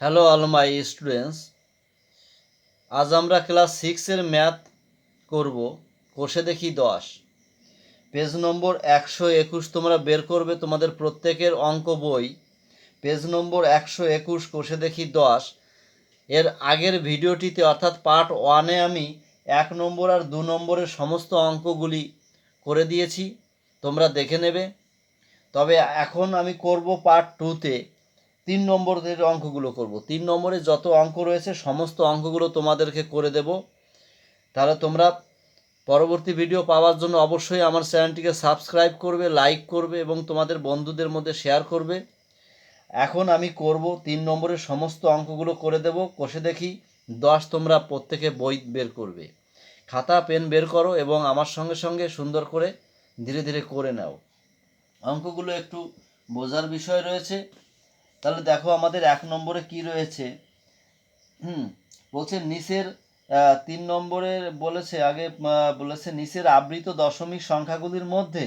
Hello all my students আজ আমরা class সিক্সের ম্যাথ করব। কোষে দেখি দশ। পেজ নম্বর একশো একুশ তোমরা বের করবে তোমাদের প্রত্যেকের অঙ্ক বই। পেজ নম্বর একশো একুশ কোষে দেখি দশ। এর আগের ভিডিওটিতে অর্থাৎ পার্ট ওয়ানে আমি এক নম্বর আর দু নম্বরের সমস্ত অঙ্কগুলি করে দিয়েছি। তোমরা দেখে নেবে। তবে এখন আমি করব পার্ট টুতে তিন নম্বরের অঙ্কগুলো করব। তিন নম্বরে যত অঙ্ক রয়েছে, সমস্ত অঙ্কগুলো তোমাদেরকে করে দেব। তাহলে তোমরা পরবর্তী ভিডিও পাওয়ার জন্য অবশ্যই আমার চ্যানেলটিকে সাবস্ক্রাইব করবে লাইক করবে এবং তোমাদের বন্ধুদের মধ্যে শেয়ার করবে। এখন আমি করব, তিন নম্বরের সমস্ত অঙ্কগুলো করে দেব। কষে দেখি, দশ তোমরা প্রত্যেকে বই বের করবে। খাতা, পেন বের করো এবং আমার সঙ্গে সঙ্গে সুন্দর করে ধীরে ধীরে করে নাও। অঙ্কগুলো একটু বোঝার বিষয় রয়েছে। তাহলে দেখো আমাদের এক নম্বরে কি রয়েছে? হুম, বলছে নিচের তিন নম্বরের বলেছে, আগে বলেছে নিচের আবৃত দশমিক সংখ্যাগুলির মধ্যে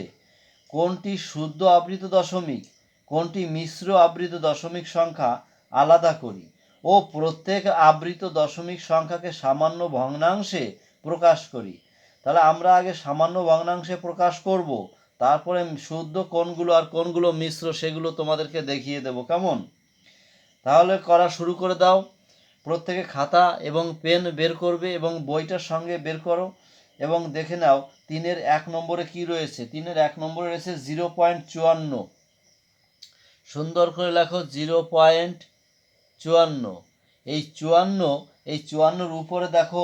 কোনটি শুদ্ধ আবৃত দশমিক, কোনটি মিশ্র আবৃত দশমিক সংখ্যা আলাদা করি? ও প্রত্যেক আবৃত দশমিক সংখ্যাকে সামান্য ভগ্নাংশে প্রকাশ করি। তাহলে আমরা আগে সামান্য ভগ্নাংশে প্রকাশ করব। তারপরে শুদ্ধ কোনগুলো আর কোনগুলো মিশ্র সেগুলো তোমাদেরকে দেখিয়ে দেবো, কেমন? তাহলে করা শুরু করে দাও। প্রত্যেকে খাতা এবং পেন বের করবে এবং বইটার সঙ্গে বের করো এবং দেখে নাও, তিনের এক নম্বরে কি রয়েছে? তিনের এক নম্বরে রয়েছে জিরো পয়েন্ট চুয়ান্ন। সুন্দর করে লেখো, জিরো পয়েন্ট চুয়ান্ন। এই চুয়ান্ন, এই চুয়ান্নর উপরে দেখো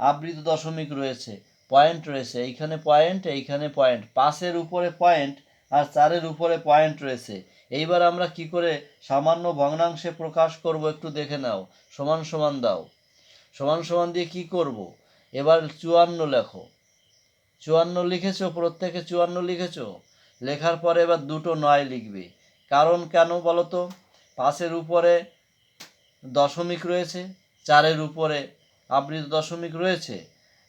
আবৃত দশমিক রয়েছে। পয়েন্ট রয়েছে, এইখানে পয়েন্ট এইখানে পয়েন্ট পাঁচের উপরে পয়েন্ট আর চারের উপরে পয়েন্ট রয়েছে। এইবার আমরা কি করে সামান্য ভগ্নাংশে প্রকাশ করব একটু দেখে নাও, সমান সমান দাও। সমান সমান দিয়ে কি করব? এবার চুয়ান্ন লেখো। চুয়ান্ন লিখেছো? প্রত্যেকে চুয়ান্ন লিখেছো? লেখার পরে এবার দুটো নয় লিখবে। কারণ কেন বলো তো? পাঁচের উপরে দশমিক রয়েছে, চারের উপরে আবৃত দশমিক রয়েছে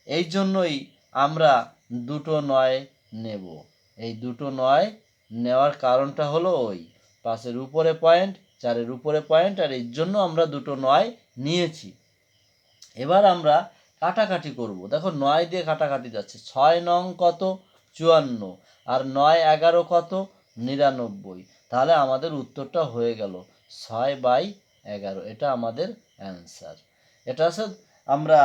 এই জন্যই আমরা দুটো নয় নেব। এই দুটো নয় নেওয়ার কারণটা হলো ওই, পাঁচের উপরে পয়েন্ট, চারের উপরে পয়েন্ট, আর এর জন্য আমরা দুটো নয় নিয়েছি। এবার আমরা কাটাকাটি করব। দেখো নয় দিয়ে কাটাকাটি যাচ্ছে। ছয় নং কত? চুয়ান্ন। আর নয় এগারো কত? নিরানব্বই। তাহলে আমাদের উত্তরটা হয়ে গেল ছয় বাই এগারো। এটা আমাদের অ্যান্সার। এটা হচ্ছে আমরা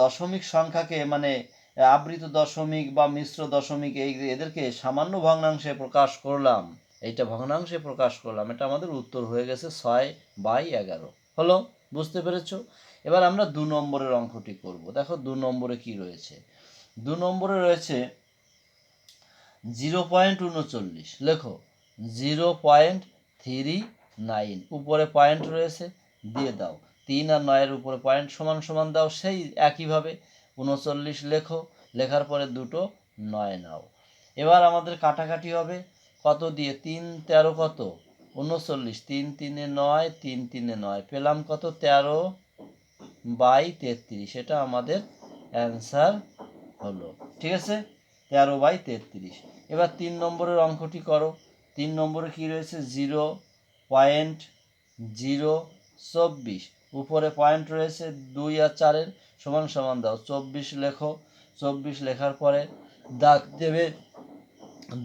দশমিক সংখ্যাকে মানে আবৃত দশমিক বা মিশ্র দশমিক এই এদেরকে সামান্য ভগ্নাংশে প্রকাশ করলাম। এইটা ভগ্নাংশে প্রকাশ করলাম। এটা আমাদের উত্তর হয়ে গেছে ছয় বাই এগারো। হলো? বুঝতে পেরেছ? এবার আমরা দু নম্বরের অঙ্কটি করব। দেখো দু নম্বরে কি রয়েছে? দু নম্বরে রয়েছে জিরো পয়েন্ট উনচল্লিশ। লেখো, জিরো পয়েন্ট থ্রি নাইন। উপরে পয়েন্ট রয়েছে, দিয়ে দাও। তিন আর নয়ের উপরে পয়েন্ট সমান সমান দাও, সেই একইভাবে উনচল্লিশ লেখো, লেখার পরে দুটো নয় নাও। এবার আমাদের কাটাকাটি হবে, কত দিয়ে? তিন তেরো কত? উনচল্লিশ, তিন তিনে নয়, তিন তিনে নয়। পেলাম কত? তেরো বাই তেত্রিশ। এটা আমাদের অ্যান্সার হলো। ঠিক আছে? তেরো বাই তেত্রিশ। এবার তিন নম্বরের অঙ্কটি করো। তিন নম্বরে কি রয়েছে? জিরো পয়েন্ট জিরো চব্বিশ। উপরে পয়েন্ট রয়েছে দুই আর চারের সমান সমান দাও। চব্বিশ লেখো, চব্বিশ লেখার পরে দাগ দেবে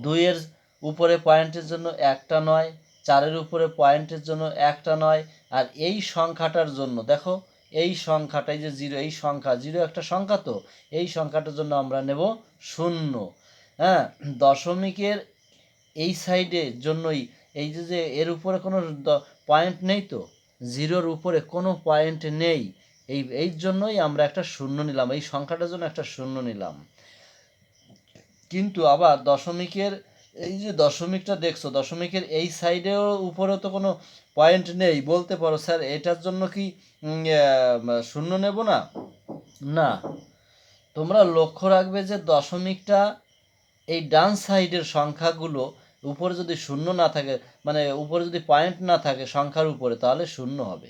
দুইয়ের উপরে পয়েন্টের জন্য একটা নয়, চারের উপরে পয়েন্টের জন্য একটা নয়, আর এই সংখ্যাটার জন্য, দেখো, এই সংখ্যাটাই যে জিরো, এই সংখ্যা, জিরো একটা সংখ্যা তো, এই সংখ্যাটার জন্য আমরা নেব শূন্য। হ্যাঁ দশমিকের এই সাইডের জন্যই, এই যে যে এর উপরে কোনো পয়েন্ট নেই তো জিরোর উপরে কোনো পয়েন্ট নেই। এই এই জন্যই আমরা একটা শূন্য নিলাম, এই সংখ্যাটার জন্য একটা শূন্য নিলাম। কিন্তু আবার দশমিকের, এই যে দশমিকটা দেখছ, দশমিকের এই সাইডেও উপরে তো কোনো পয়েন্ট নেই। বলতে পারো, স্যার, এটার জন্য কি শূন্য নেব না? না। তোমরা লক্ষ্য রাখবে যে দশমিকটা এই ডান সাইডের সংখ্যাগুলো উপরে যদি শূন্য না থাকে মানে উপরে যদি পয়েন্ট না থাকে সংখ্যার উপরে, তাহলে শূন্য হবে।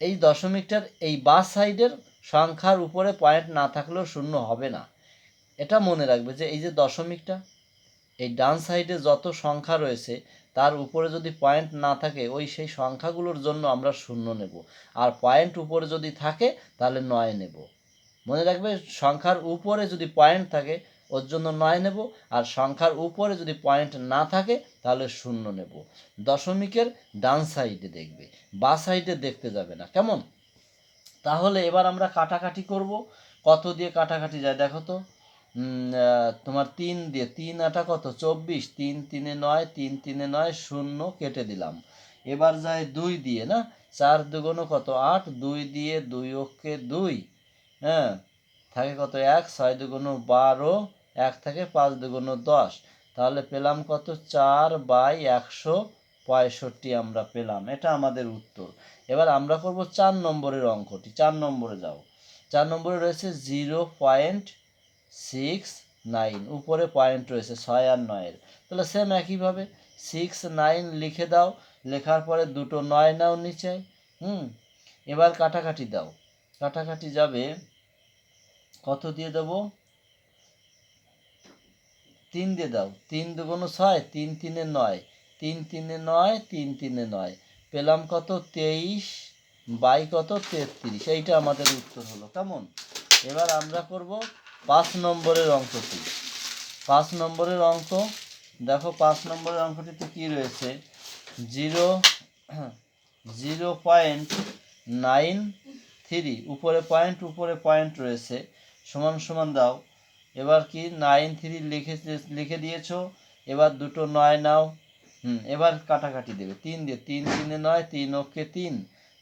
এই দশমিকটার এই বাঁ সাইডের সংখ্যার উপরে পয়েন্ট না থাকলেও শূন্য হবে না। এটা মনে রাখবে যে এই যে দশমিকটা, এই ডান সাইডে যত সংখ্যা রয়েছে, তার উপরে যদি পয়েন্ট না থাকে, ওই সেই সংখ্যাগুলোর জন্য আমরা শূন্য নেব। আর পয়েন্ট উপরে যদি থাকে, তাহলে নয় নেব। মনে রাখবে, সংখ্যার উপরে যদি পয়েন্ট থাকে ওর জন্য নয় নেব, আর সংখ্যার উপরে যদি পয়েন্ট না থাকে, তাহলে শূন্য নেব। দশমিকের ডান সাইডে দেখবে, বা সাইডে দেখতে যাবে না। কেমন? তাহলে এবার আমরা কাটাকাটি করব। কত দিয়ে কাটাকাটি যায় দেখো তো? তোমার তিন দিয়ে, তিন আটা কত? চব্বিশ। তিন তিনে নয়, তিন তিনে নয়, শূন্য কেটে দিলাম। এবার যায় দুই দিয়ে, না? চার দুগুণ কত? আট। দুই দিয়ে দুই অক্ষে দুই হ্যাঁ? থাকে কত? এক। ছয় দুগুণ বারো এক থাকে পাঁচ দুগুণ দশ। তাহলে পেলাম কত? চার বাই একশো পঁয়ষট্টি আমরা পেলাম। এটা আমাদের উত্তর। এবার আমরা করব চার নম্বরের অঙ্কটি। চার নম্বরে যাও। চার নম্বরে রয়েছে জিরো পয়েন্ট সিক্স নাইন। উপরে পয়েন্ট রয়েছে ছয় আর নয়ের। তাহলে সেম একইভাবে। সিক্স নাইন লিখে দাও। লেখার পরে দুটো নয় নাও নিচে। হুম? এবার কাটাকাটি দাও। কাটাকাটি যাবে। কত দিয়ে দেবো? তিন দিয়ে দাও। তিন দুগুণ ছয়, তিন তিনে নয়। তিন তিনে নয়, তিন তিনে নয়। পেলাম কত? তেইশ। বাই কত? তেত্রিশ। এইটা আমাদের উত্তর হলো। কেমন? এবার আমরা করব পাঁচ নম্বরের অঙ্কটি পাঁচ নম্বরের অঙ্ক দেখো, পাঁচ নম্বরের অঙ্কটিতে কি রয়েছে? Zero zero point nine three. উপরে পয়েন্ট উপরে পয়েন্ট রয়েছে। সমান সমান দাও। এবার কি নাইন থ্রি লিখে লিখে দিয়েছ? এবার দুটো নয় নাও। হুম, এবার কাটাকাটি দেবে। তিন দিয়ে, তিন তিনে নয়, তিন ওকে তিন।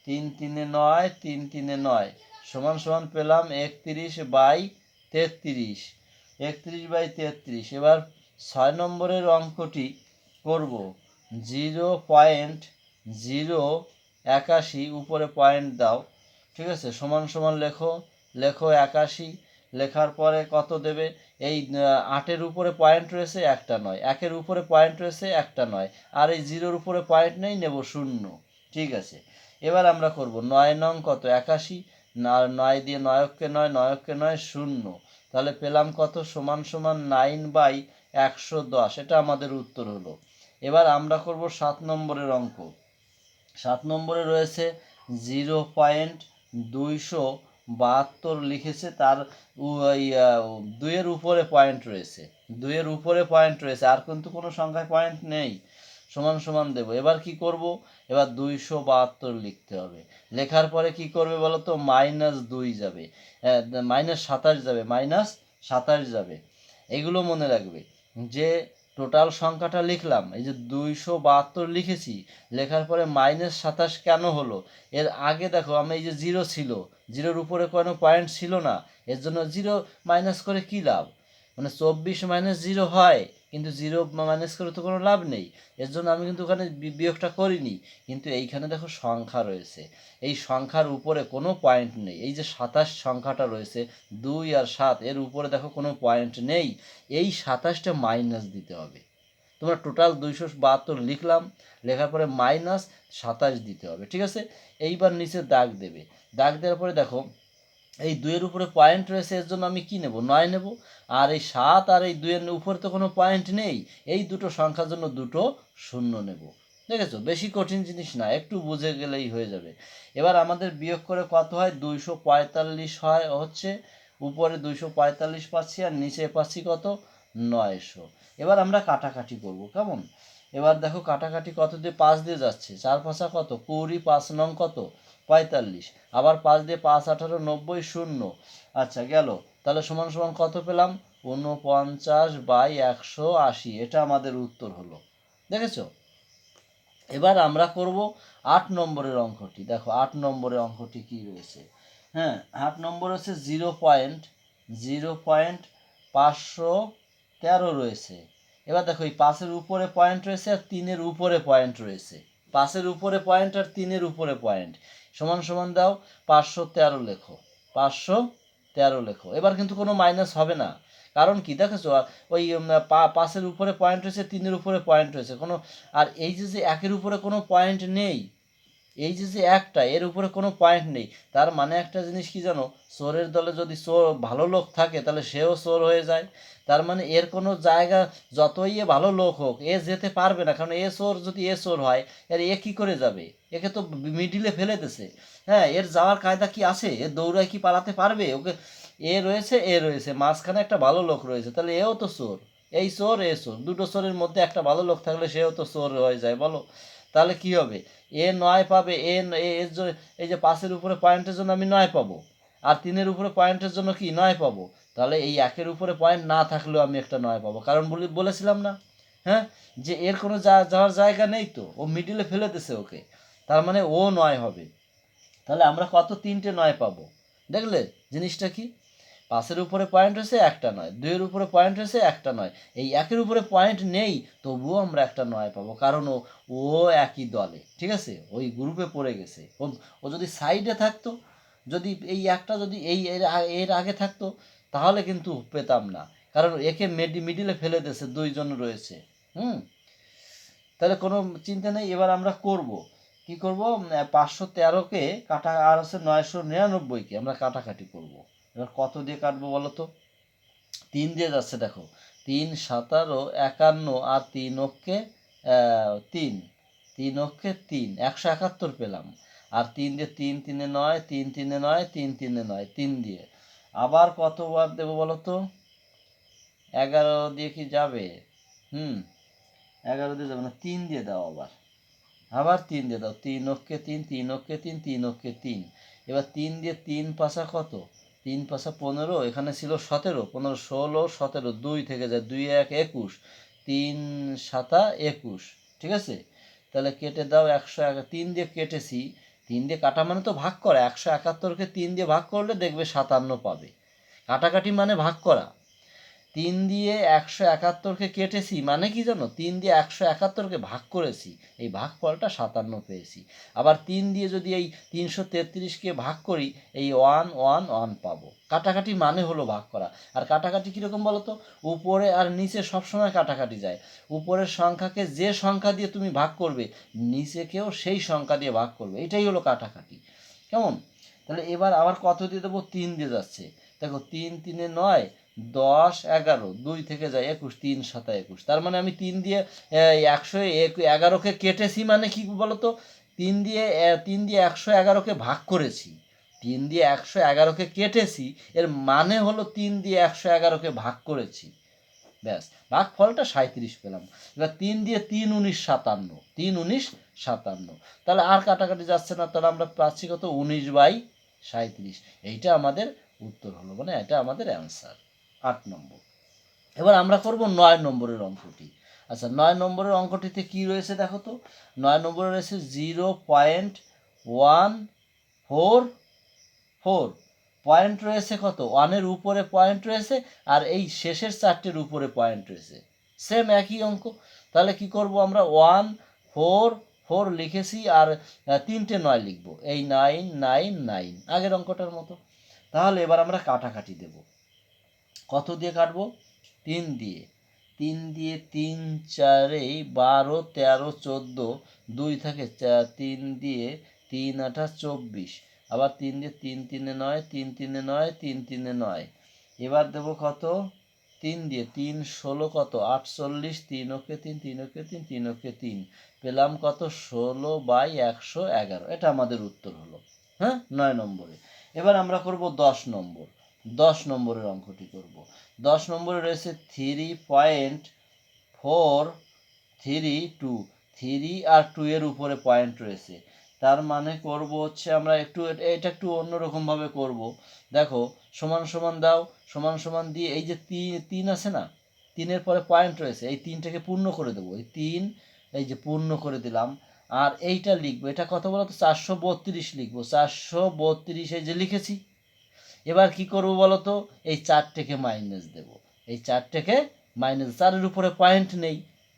তিন তিনে নয়, তিন তিনে নয়। সমান সমান পেলাম একত্রিশ বাই তেত্রিশ। একত্রিশ বাই তেত্রিশ। এবার ছয় নম্বরের অঙ্কটি করব। জিরো পয়েন্ট জিরো একাশি, উপরে পয়েন্ট দাও। ঠিক আছে? সমান সমান লেখো। লেখো একাশি। লেখার পরে কত দেবে? এই আটের উপরে পয়েন্ট রয়েছে একটা নয়, একের উপরে পয়েন্ট রয়েছে একটা নয়, আর এই জিরোর উপরে পয়েন্ট নেই, নেব শূন্য। ঠিক আছে? এবার আমরা করব, নয় নং কত? একাশি। নয় দিয়ে নয়ককে নয় নয়ককে নয় শূন্য। তাহলে পেলাম কত? সমান সমান নাইন বাই একশো দশ। এটা আমাদের উত্তর হলো। এবার আমরা করব সাত নম্বরের অঙ্ক। সাত নম্বরে রয়েছে জিরো পয়েন্ট দুইশো বাহাত্তর লিখেছে, তার ওই দুইয়ের উপরে পয়েন্ট রয়েছে। দুইয়ের উপরে পয়েন্ট রয়েছে, আর কিন্তু কোনো সংখ্যায় পয়েন্ট নেই। সমান সমান দেব। এবার কি করব? এবার দুইশো বাহাত্তর লিখতে হবে। লেখার পরে কি করবে বলো তো? মাইনাস দুই যাবে। মাইনাস সাতাশ যাবে। মাইনাস সাতাশ যাবে। এগুলো মনে রাখবে যে টোটাল সংখ্যাটা লিখলাম। এই যে দুইশো বাহাত্তর লিখেছি, লেখার পরে মাইনাস সাতাশ কেন হলো? এর আগে দেখো, আমি এই যে জিরো ছিল জিরোর উপরে কোনো পয়েন্ট ছিল না, এর জন্য জিরো মাইনাস করে কী লাভ? মানে চব্বিশ মাইনাস জিরো হয়। কিন্তু জিরো মাইনাস করে তো কোনো লাভ নেই। এর জন্য আমি কিন্তু ওখানে বিয়োগটা করিনি। কিন্তু এইখানে দেখো সংখ্যা রয়েছে। এই সংখ্যার উপরে কোনো পয়েন্ট নেই। এই যে সাতাশ সংখ্যাটা রয়েছে, দুই আর সাত, এর উপরে দেখো কোনো পয়েন্ট নেই। এই সাতাশটা মাইনাস দিতে হবে। তোমরা টোটাল দুইশো বাহাত্তর লিখলাম, লেখার পরে মাইনাস সাতাশ দিতে হবে, ঠিক আছে? এইবার নিচে দাগ দেবে। দাগ দেওয়ার পরে দেখো এই দুইয়ের উপরে পয়েন্ট রয়েছে, এর জন্য আমি কি নেব? নয় নেব? আর এই সাত আর এই দুইয়ের উপরে তো কোনো পয়েন্ট নেই। এই দুটো সংখ্যার জন্য দুটো শূন্য নেব। দেখেছ? বেশি কঠিন জিনিস না, একটু বুঝে গেলেই হয়ে যাবে। এবার আমাদের বিয়োগ করে কত হয়? দুইশো পঁয়তাল্লিশ হয় হচ্ছে, উপরে দুইশো পঁয়তাল্লিশ পাচ্ছি আর নিচে পাচ্ছি কত? নয়শো। এবার আমরা কাটাকাটি করব, কেমন? এবার দেখো কাটাকাটি কত দিয়ে পাঁচ দিয়ে যাচ্ছে? চার পাঁচা কত? কুড়ি, পাঁচ নং কত? পঁয়তাল্লিশ। আবার পাঁচ দিয়ে পাঁচ, আঠারো, নব্বই, শূন্য। আচ্ছা গেল। তাহলে সমান সমান কত পেলাম? উনপঞ্চাশ বাই একশো আশি। এটা আমাদের উত্তর হলো। দেখেছ? এবার আমরা করব আট নম্বরের অঙ্কটি। দেখো, আট নম্বরের অঙ্কটি কি রয়েছে? হ্যাঁ আট নম্বর হচ্ছে জিরো পয়েন্ট জিরো পয়েন্ট পাঁচশো তেরো রয়েছে। এবার দেখো, এই পাশের উপরে পয়েন্ট রয়েছে আর তিনের উপরে পয়েন্ট রয়েছে। পাশের উপরে পয়েন্ট আর তিনের উপরে পয়েন্ট সমান সমান দাও, পাঁচশো তেরো লেখো, পাঁচশো তেরো লেখো। এবার কিন্তু কোনো মাইনাস হবে না। কারণ কি, দেখেছ ওই পাশের উপরে পয়েন্ট রয়েছে, তিনের উপরে পয়েন্ট রয়েছে। কোনো, আর এই যে যে একের উপরে কোনো পয়েন্ট নেই এই যে যে একটা, এর উপরে কোনো পয়েন্ট নেই। তার মানে একটা জিনিস কি জানো? চোরের দলে যদি চোর, ভালো লোক থাকে, তাহলে সেও চোর হয়ে যায়। তার মানে এর কোনো জায়গা, যতই এ ভালো লোক হোক, এ যেতে পারবে না। কারণ এ চোর, যদি এ চোর হয়, এর এ কী করে যাবে? একে তো মিডিলে ফেলে দিছে। হ্যাঁ এর যাওয়ার কায়দা কি আছে? এ দৌড়ায় কি পালাতে পারবে? ওকে, এ রয়েছে এ রয়েছে। মাঝখানে একটা ভালো লোক রয়েছে, তাহলে এও তো চোর। এই চোর, এ চোর। দুটো চোরের মধ্যে একটা ভালো লোক থাকলে সেও তো চোর হয়ে যায়, বলো? তাহলে কি হবে? এ নয় পাবে, এ এর জন্য এই যে পাঁচের উপরে পয়েন্টের জন্য আমি নয় পাবো। আর তিনের উপরে পয়েন্টের জন্য কি? নয় পাবো। তাহলে এই একের উপরে পয়েন্ট না থাকলেও আমি একটা নয় পাবো। কারণ বলি, বলেছিলাম না হ্যাঁ? যে এর কোনো যা- যাওয়ার জায়গা নেই তো, ও মিডিলে ফেলে দিছে ওকে। তার মানে ও নয় হবে। তাহলে আমরা কত? তিনটে নয় পাবো। দেখলে জিনিসটা কি? পাঁচের উপরে পয়েন্ট হয়েছে একটা নয়, দুইয়ের উপরে পয়েন্ট হয়েছে একটা নয়। এই একের উপরে পয়েন্ট নেই, তবুও আমরা একটা নয় পাবো। কারণ ও ও একই দলে, ঠিক আছে? ওই গ্রুপে পড়ে গেছে। ও ও যদি সাইডে থাকতো, যদি এই একটা যদি এই এর আগে থাকতো, তাহলে কিন্তু পেতাম না। কারণ একে মেডি মিডিলে ফেলে দিয়েছে, দুইজন রয়েছে। হুম? তাহলে কোনো চিন্তা নেই, এবার আমরা করব। কি করব? পাঁচশো তেরোকে কাটা, আর হচ্ছে নয়শো নিরানব্বইকে আমরা কাটাকাটি করব। এবার কত দিয়ে কাটবো বলো তো? তিন দিয়ে যাচ্ছে দেখো। তিন, সাতারো, একান্ন আর তিন অক্ষে তিন। তিন অক্ষে তিন, একশো একাত্তর পেলাম। আর তিন দিয়ে তিন, তিনে নয়, তিন, তিনে নয়, তিন, তিনে নয়, তিন দিয়ে। আবার কতবার দেবো বলো তো? এগারো দিয়ে কি যাবে? হুম, এগারো দিয়ে যাবে না, তিন দিয়ে দাও আবার। আবার তিন দিয়ে দাও। তিন অক্ষে তিন তিন অক্ষে তিন তিন অক্ষে তিন। এবার তিন দিয়ে তিন পাশা কত? তিন পাঁচা পনেরো, এখানে ছিল সতেরো, পনেরো ষোলো, সতেরো দুই থেকে যায় দুই এক একুশ, তিন সাতা একুশ, ঠিক আছে? তাহলে কেটে দাও একশো এক, তিন দিয়ে কেটেছি, তিন দিয়ে কাটা মানে তো ভাগ করা, একশো একাত্তরকে তিন দিয়ে ভাগ করলে দেখবে সাতান্ন পাবে। কাটাকাটি মানে ভাগ করা। তিন দিয়ে একশো একাত্তরকে কেটেছি মানে কি জানো? তিন দিয়ে একশো একাত্তরকে ভাগ করেছি, এই ভাগফলটা সাতান্ন পেয়েছি। আবার তিন দিয়ে যদি এই তিনশো তেত্রিশকে ভাগ করি, এই ওয়ান ওয়ান ওয়ান পাবো। কাটাকাটি মানে হলো ভাগ করা। আর কাটাকাটি কীরকম বলো তো? উপরে আর নিচে সবসময় কাটাকাটি যায়। উপরের সংখ্যাকে যে সংখ্যা দিয়ে তুমি ভাগ করবে, নিচেকেও সেই সংখ্যা দিয়ে ভাগ করবে। এটাই হলো কাটাকাটি। কেমন? তাহলে এবার আবার কত দিয়ে দেবো? তিন দিয়ে যাচ্ছে। দেখো, তিন, তিনে নয় দশ, এগারো, দুই থেকে যায় একুশ, তিন সাতা একুশ। তার মানে আমি তিন দিয়ে একশো এক- এগারোকে কেটেছি মানে কি বলতো? তিন দিয়ে তিন দিয়ে একশো এগারোকে ভাগ করেছি। তিন দিয়ে একশো এগারোকে কেটেছি, এর মানে হলো তিন দিয়ে একশো এগারোকে ভাগ করেছি। ব্যাস ভাগ ফলটা সাঁত্রিশ পেলাম। এবার তিন দিয়ে তিন উনিশ সাতান্ন, তিন উনিশ সাতান্ন। তাহলে আর কাটাকাটি যাচ্ছে না, তাহলে আমরা পাচ্ছি কত? উনিশ বাই সাঁত্রিশ এইটা আমাদের উত্তর হলো মানে এটা আমাদের অ্যান্সার আট নম্বর। এবার আমরা করব নয় নম্বরের অঙ্কটি। আচ্ছা নয় নম্বরের অঙ্কটিতে কি রয়েছে দেখো তো? নয় নম্বরে রয়েছে zero point one four four. Point রয়েছে কত? ওয়ানের উপরে পয়েন্ট রয়েছে আর এই শেষের চারটের উপরে পয়েন্ট রয়েছে। সেম একই অঙ্ক। তাহলে কি করব আমরা? ওয়ান, ফোর ফোর লিখেছি আর তিনটে নয় লিখব। এই নাইন নাইন নাইন। আগের অঙ্কটার মতো। তাহলে এবার আমরা কাটাকাটি দেব। কত দিয়ে কাটবো? তিন দিয়ে। তিন দিয়ে তিন চারেই বারো, তেরো, চোদ্দ, দুই থাকে তিন দিয়ে তিন আঠা চব্বিশ। আবার তিন দিয়ে তিন, তিনে নয়, তিন, তিনে নয়, তিন, তিনে নয়। এবার দেবো কত? তিন দিয়ে তিন, ষোলো কত? আটচল্লিশ, তিন ওকে তিন তিন ওকে তিন তিন ওকে তিন। পেলাম কত? ষোলো বাই একশো এগারো। এটা আমাদের উত্তর হলো। হ্যাঁ? নয় নম্বরে। এবার আমরা করব দশ নম্বর। দশ নম্বরের অঙ্কটি করব। দশ নম্বরে রয়েছে three point four three two three আর টু এর উপরে পয়েন্ট রয়েছে। তার মানে করব হচ্ছে আমরা একটু, এটা একটু অন্যরকমভাবে করব। দেখো, সমান সমান দাও, সমান সমান দিয়ে এই যে তিন তিন আছে না? তিনের পরে পয়েন্ট রয়েছে, এই তিনটাকে পূর্ণ করে দেবো। এই তিন, এই যে পূর্ণ করে দিলাম, আর এইটা লিখব। এটা কত তো চারশো বত্রিশ লিখব। চারশো বত্রিশ যে লিখেছি এবার কি করব বলো তো এই চারটেকে মাইনাস দেব। এই চারটেকে মাইনাস চারের উপরে পয়েন্ট নেই।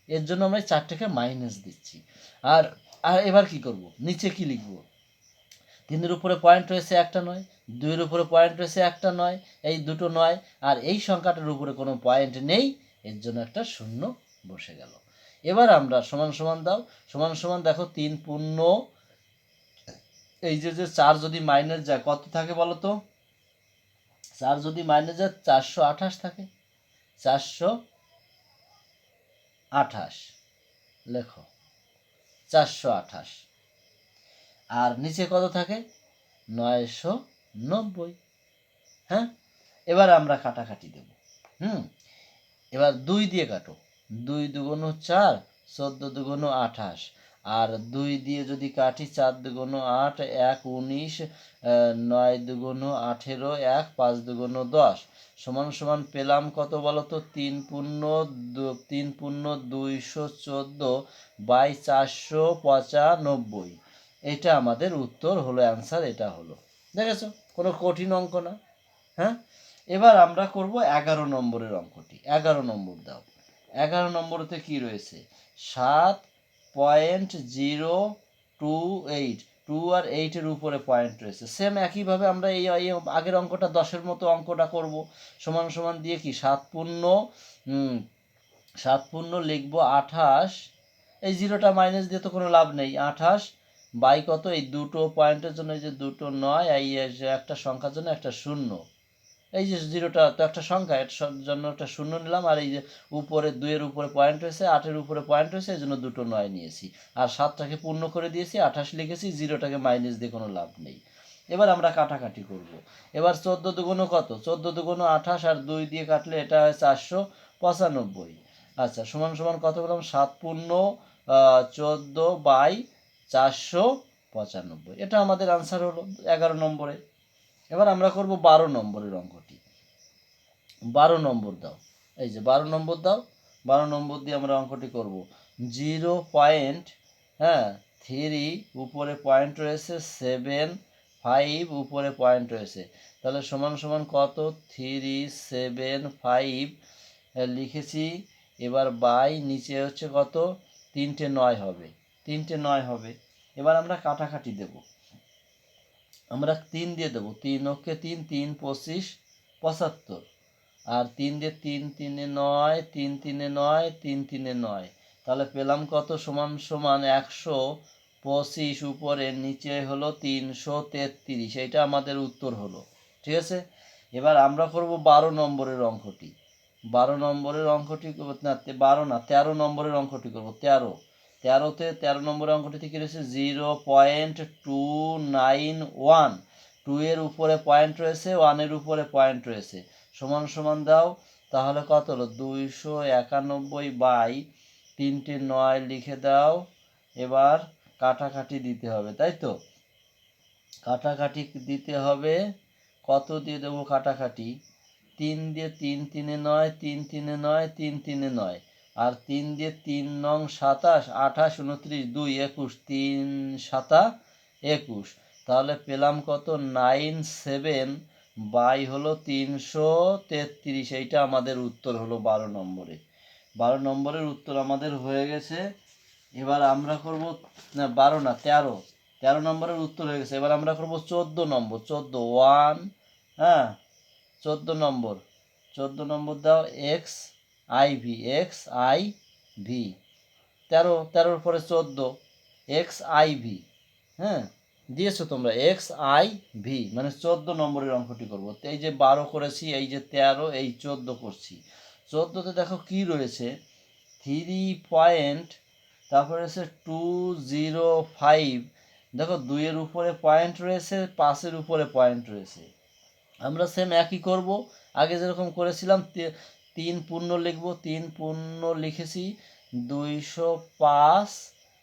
এর জন্য আমরা চারটেকে মাইনাস দিচ্ছি। আর আর এবার কি করব? নিচে কি লিখব? তিনের উপরে পয়েন্ট রয়েছে একটা নয়, দুইয়ের উপরে পয়েন্ট রয়েছে একটা নয়, এই দুটো নয়, আর এই সংখ্যাটার উপরে কোনো পয়েন্ট নেই, এর জন্য একটা শূন্য বসে গেল। এবার আমরা সমান সমান দাও, সমান সমান দেখো তিন পূর্ণ, এই যে যে চার যদি মাইনাস যায়, কত থাকে বলো তো চার যদি মাইনাস যায়, চারশো আঠাশ থাকে। চারশো আঠাশ। লেখো, চারশো আঠাশ। আর নিচে কত থাকে? নয়শো নব্বই। হ্যাঁ? এবার আমরা কাটাকাটি দেব। হুম? এবার দুই দিয়ে কাটো। দুই দুগুণ চার, চোদ্দ দুগুণ আঠাশ। আর দুই দিয়ে যদি কাটি, চার দুগুণ আট, এক উনিশ নয় দুগুণ আঠেরো, এক পাঁচ দুগুণ দশ। সমান সমান পেলাম কত বলো তো? তিন পূর্ণ তিন পূর্ণ দুইশো চোদ্দ বাই চারশো পঁচানব্বই। এটা আমাদের উত্তর হলো অ্যান্সার এটা হলো। দেখেছ? কোনো কঠিন অঙ্ক না হ্যাঁ? এবার আমরা করব এগারো নম্বরের অঙ্কটি। এগারো নম্বর দাও। এগারো নম্বরতে কি রয়েছে? সাত point zero two eight two আর এইটের উপরে পয়েন্ট রয়েছে। সেম একইভাবে আমরা এই আগের অঙ্কটা দশের মতো অঙ্কটা করব। সমান সমান দিয়ে কি? সাত পূর্ণ সাত পূর্ণ লিখব আঠাশ। এই জিরোটা মাইনাস দিয়ে তো কোনো লাভ নেই। আঠাশ বাই কত? এই দুটো পয়েন্টের জন্য এই যে দুটো নয়, এই একটা সংখ্যার জন্য একটা শূন্য। এই যে জিরোটা তো একটা সংখ্যা, এর জন্য একটা শূন্য নিলাম, আর এই যে উপরে দুইয়ের উপরে পয়েন্ট হয়েছে, আটের উপরে পয়েন্ট হয়েছে এই জন্য দুটো নয় নিয়েছি। আর সাতটাকে পূর্ণ করে দিয়েছি, আঠাশ লিখেছি জিরোটাকে মাইনাস দিয়ে কোনো লাভ নেই। এবার আমরা কাটাকাটি করব। এবার চোদ্দ দুগুণ কত? চোদ্দ দুগুণ আঠাশ আর দুই দিয়ে কাটলে এটা হয় চারশো পঁচানব্বই। আচ্ছা সমান সমান কত বললাম সাত পূর্ণ চোদ্দ বাই চারশো পঁচানব্বই। এটা আমাদের আনসার হলো এগারো নম্বরে। এবার আমরা করব বারো নম্বরের অঙ্কটি। বারো নম্বর দাও। এই যে বারো নম্বর দাও। বারো নম্বর দিয়ে আমরা অঙ্কটি করব। জিরো পয়েন্ট হ্যাঁ থ্রি উপরে পয়েন্ট রয়েছে, সেভেন ফাইভ উপরে পয়েন্ট রয়েছে। তাহলে সমান সমান কত? থ্রি, সেভেন, ফাইভ লিখেছি। এবার বাই নিচে হচ্ছে কত? তিনটে নয় হবে। তিনটে নয় হবে। এবার আমরা কাটাকাটি দেব। আমরা তিন দিয়ে দেবো। তিন অক্ষে তিন তিন পঁচিশ, পঁচাত্তর। আর তিন দিয়ে তিন, তিনে নয়, তিন, তিনে নয়, তিন, তিনে নয়। তাহলে পেলাম কত? সমান সমান একশো পঁচিশ উপরে, নিচে হলো তিনশো তেত্রিশ। এটা আমাদের উত্তর হলো। ঠিক আছে? এবার আমরা করব বারো নম্বরের অঙ্কটি। বারো নম্বরের অঙ্কটি করব- না বারো না, তেরো নম্বরের অঙ্কটি করব, তেরো। তেরোতে তেরো নম্বরের অঙ্কটি থেকে রয়েছে zero point two nine one. Two এর উপরে পয়েন্ট রয়েছে ওয়ানের উপরে পয়েন্ট রয়েছে। সমান সমান দাও, তাহলে কত হলো? দুইশো একানব্বই বাই তিনটে নয় লিখে দাও। এবার কাটাকাটি দিতে হবে, তাই তো? কাটাকাটি দিতে হবে, কত দিয়ে দেবো কাটাকাটি? তিন দিয়ে তিন তিনে নয়, তিন তিনে নয়, তিন তিনে নয়। আর তিন দিয়ে তিন নং সাতাশ, আঠাশ, উনত্রিশ, দুই, একুশ, তিন সাতা, একুশ। তাহলে পেলাম কত? নাইন সেভেন বাই হলো তিনশো তেত্রিশ। এইটা আমাদের উত্তর হলো বারো নম্বরে। বারো নম্বরের উত্তর আমাদের হয়ে গেছে। এবার আমরা করব, না, বারো না, তেরো। তেরো নম্বরের উত্তর হয়ে গেছে। এবার আমরা করব চোদ্দ নম্বর। চোদ্দ, ওয়ান হ্যাঁ চোদ্দ নম্বর। চোদ্দ নম্বর দাও, X I V X I V তেরো, তেরোর পরে চোদ্দ এক্স আই ভি হ্যাঁ দিয়েছ তোমরা এক্স আই ভি মানে চোদ্দ নম্বরের অঙ্কটি করব। এই যে বারো করেছি, এই যে তেরো, এই চোদ্দ করছি। চোদ্দোতে দেখো কি রয়েছে? থ্রি পয়েন্ট, তারপরে হচ্ছে টু জিরো ফাইভ। দেখো, দুইয়ের উপরে পয়েন্ট রয়েছে, পাঁচের উপরে পয়েন্ট রয়েছে। আমরা সেম একই করব। আগে যেরকম করেছিলাম তিন পূর্ণ লিখব, তিন পূর্ণ লিখেছি, দুইশো পাঁচ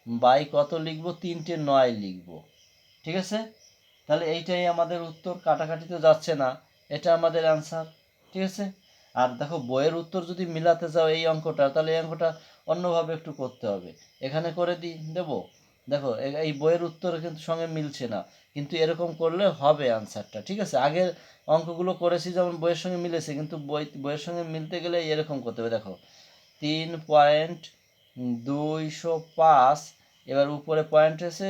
বাই কত লিখব, তিনটে নয় লিখব। ঠিক আছে? তাহলে এইটাই আমাদের উত্তর, কাটাকাটি তো যাচ্ছে না। এটা আমাদের অ্যান্সার ঠিক আছে? আর দেখো, বইয়ের উত্তর যদি মিলাতে যাও এই অঙ্কটা, তাহলে এই অঙ্কটা অন্যভাবে একটু করতে হবে। এখানে করে দিই, দেবো? দেখো এই বইয়ের উত্তর কিন্তু সঙ্গে মিলছে না। কিন্তু এরকম করলে হবে অ্যান্সারটা ঠিক আছে? আগের অঙ্কগুলো করেছি যেমন বইয়ের সঙ্গে মিলেছে, কিন্তু বই, বইয়ের সঙ্গে মিলতে গেলে এরকম করতে হবে। দেখো, তিন পয়েন্ট দুইশো পাঁচ, এবার উপরে পয়েন্ট হয়েছে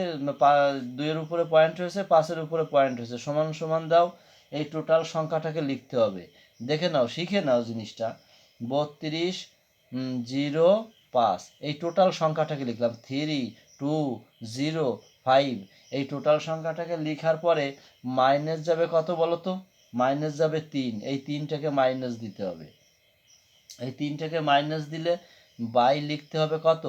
দুইয়ের উপরে পয়েন্ট হয়েছে, পাঁচের উপরে পয়েন্ট হয়েছে। সমান সমান দাও, এই টোটাল সংখ্যাটাকে লিখতে হবে। দেখে নাও, শিখে নাও জিনিসটা। বত্রিশ জিরো, পাঁচ, এই টোটাল সংখ্যাটাকে লিখলাম। Three two zero, five. এই টোটাল সংখ্যাটাকে লেখার পরে মাইনাস যাবে কত বলো তো মাইনাস যাবে তিন। এই তিনটাকে মাইনাস দিতে হবে। এই তিনটাকে মাইনাস দিলে বাই লিখতে হবে কত?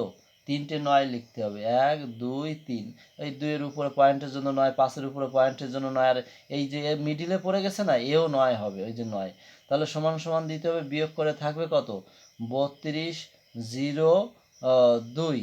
তিনটে নয় লিখতে হবে। এক, দুই, তিন। এই দুইয়ের উপরে পয়েন্টের জন্য নয়, পাঁচের উপরে পয়েন্টের জন্য নয়। আর এই যে মিডিলে পড়ে গেছে না, এও নয় হবে, ওই যে নয়। তাহলে সমান সমান দিতে হবে, বিয়োগ করে থাকবে কত? বত্রিশ, জিরো দুই।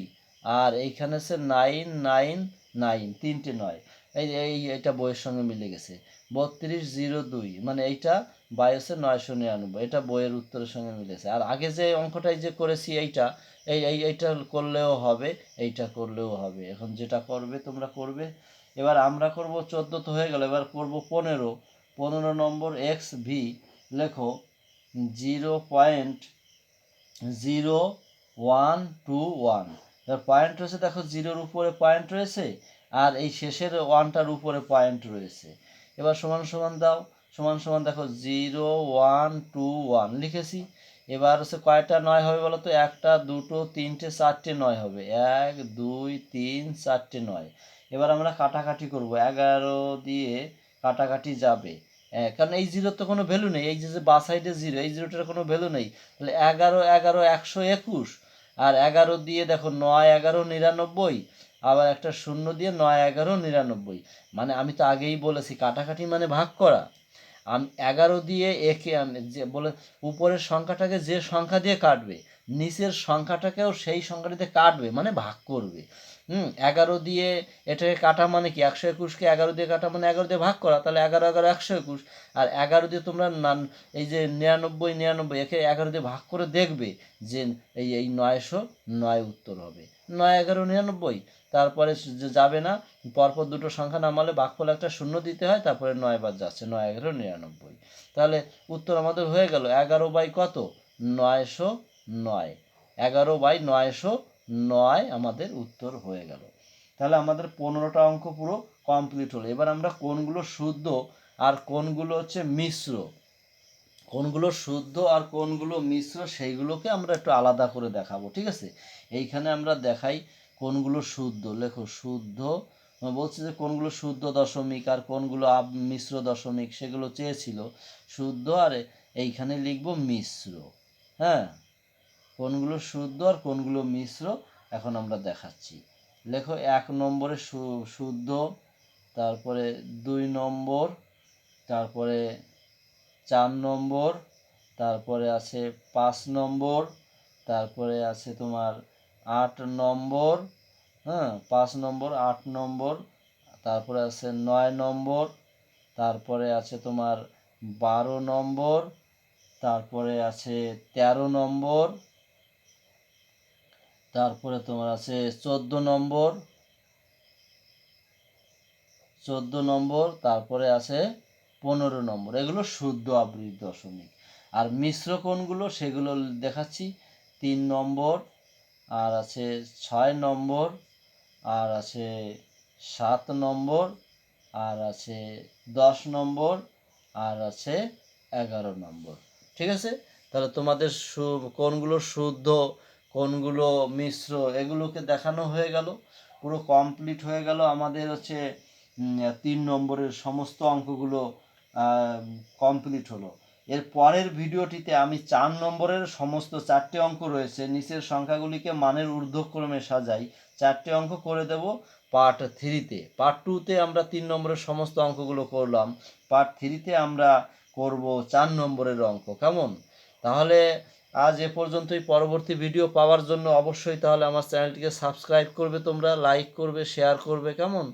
আর এইখানে হচ্ছে নাইন নাইন নাইন, তিনটে নয়। এই এই এটা বইয়ের সঙ্গে মিলে গেছে। বত্রিশ, জিরো, দুই মানে এইটা হচ্ছে নয়শো নিরানব্বই, এটা বইয়ের উত্তরের সঙ্গে মিলেছে আর আগে যে অঙ্কটাই যে করেছি এইটা, এই এই, এইটা করলেও হবে, এইটা করলেও হবে। এখন যেটা করবে, তোমরা করবে। এবার আমরা করব চোদ্দ তো হয়ে গেল, এবার করব পনেরো। পনেরো নম্বর এক্স ভি লেখো, zero point zero one two one. Point রয়েছে দেখো জিরোর উপরে পয়েন্ট রয়েছে আর এই শেষের ওয়ানটার উপরে পয়েন্ট রয়েছে। এবার সমান সমান দাও সমান সমান দেখো জিরো ওয়ান টু ওয়ান লিখেছি। এবার হচ্ছে কয়টা নয় হবে বলো তো? একটা দুটো তিনটে চারটে নয় হবে। এক দুই তিন চারটে নয়। এবার আমরা কাটাকাটি করব। এগারো দিয়ে কাটাকাটি যাবে। হ্যাঁ, কারণ এই জিরোর তো কোনো ভ্যালু নেই। এই যে বা সাইডে জিরো এই জিরোটার কোনো ভ্যালু নেই। তাহলে এগারো এগারো একশো একুশ। আর এগারো দিয়ে দেখো নয় এগারো নিরানব্বই, আবার একটা শূন্য দিয়ে নয় এগারো নিরানব্বই। মানে আমি তো আগেই বলেছি, কাটাকাটি মানে ভাগ করা। আমি, এগারো দিয়ে একে যে বলে উপরের সংখ্যাটাকে যে সংখ্যা দিয়ে কাটবে, নিচের সংখ্যাটাকেও সেই সংখ্যাটিতে কাটবে মানে ভাগ করবে। হুম, এগারো দিয়ে এটাকে কাটা মানে কি? একশো একুশকে এগারো দিয়ে কাটা মানে এগারো দিয়ে ভাগ করা, তাহলে এগারো এগারো, একশো একুশ। আর এগারো দিয়ে তোমরা নান, এই যে নিরানব্বই নিরানব্বই, একে এগারো দিয়ে ভাগ করে দেখবে যে এই এই নয়শো নয় উত্তর হবে। নয়, এগারো, নিরানব্বই, তারপরে যাবে না, পরপর দুটো সংখ্যা নামালে ভাগফল একটা শূন্য দিতে হয়, তারপরে নয় বার যাচ্ছে, নয়, এগারো, নিরানব্বই। তাহলে উত্তর আমাদের হয়ে গেল, এগারো বাই কত? নয়শো নয়। এগারো বাই নয়শো নয় আমাদের উত্তর হয়ে গেল। তাহলে আমাদের পনেরোটা অঙ্ক পুরো কমপ্লিট হলো। এবার আমরা কোনগুলো শুদ্ধ আর কোনগুলো হচ্ছে মিশ্র? কোনগুলো শুদ্ধ আর কোনগুলো মিশ্র সেইগুলোকে আমরা একটু আলাদা করে দেখাবো, ঠিক আছে? এইখানে আমরা দেখাই কোনগুলো শুদ্ধ। লেখো, শুদ্ধ বলছে যে কোনগুলো শুদ্ধ দশমিক আর কোনগুলো মিশ্র দশমিক সেগুলো চেয়েছিল। শুদ্ধ আর এইখানে লিখব মিশ্র হ্যাঁ? কোনগুলো শুদ্ধ আর কোনগুলো মিশ্র, এখন আমরা দেখাচ্ছি। লেখো এক নম্বরে শুদ্ধ, তারপরে দুই নম্বর, তারপরে চার নম্বর, তারপরে আছে পাঁচ নম্বর, তারপরে আছে তোমার আট নম্বর হ্যাঁ পাঁচ নম্বর, আট নম্বর, তারপরে আছে নয় নম্বর, তারপরে আছে তোমার বারো নম্বর, তারপরে আছে তেরো নম্বর তারপরে তোমার আছে চোদ্দ নম্বর। চোদ্দ নম্বর, তারপরে আছে পনেরো নম্বর। এগুলো শুদ্ধ আবৃত দশমিক। আর মিশ্র কোনগুলো সেগুলো দেখাচ্ছি। তিন নম্বর, আর আছে ছয় নম্বর, আর আছে সাত নম্বর, আর আছে দশ নম্বর, আর আছে এগারো নম্বর। ঠিক আছে? তাহলে তোমাদের সু কোনগুলো শুদ্ধ কোনগুলো মিশ্র, এগুলোকে দেখানো হয়ে গেল। পুরো কমপ্লিট হয়ে গেল আমাদের হচ্ছে তিন নম্বরের সমস্ত অঙ্কগুলো কমপ্লিট হলো। এর পরের ভিডিওটিতে আমি চার নম্বরের সমস্ত চারটে অঙ্ক রয়েছে, নিচের সংখ্যাগুলিকে মানের ঊর্ধ্বক্রমে সাজাই। চারটে অঙ্ক করে দেব পার্ট থ্রিতে পার্ট টুতে আমরা তিন নম্বরের সমস্ত অঙ্কগুলো করলাম। পার্ট থ্রিতে আমরা করব চার নম্বরের অঙ্ক। কেমন? তাহলে আজ এ পর্যন্তই। পরবর্তী ভিডিও পাওয়ার জন্য অবশ্যই তাহলে আমার চ্যানেলটিকে সাবস্ক্রাইব করবে তোমরা লাইক করবে শেয়ার করবে, কেমন?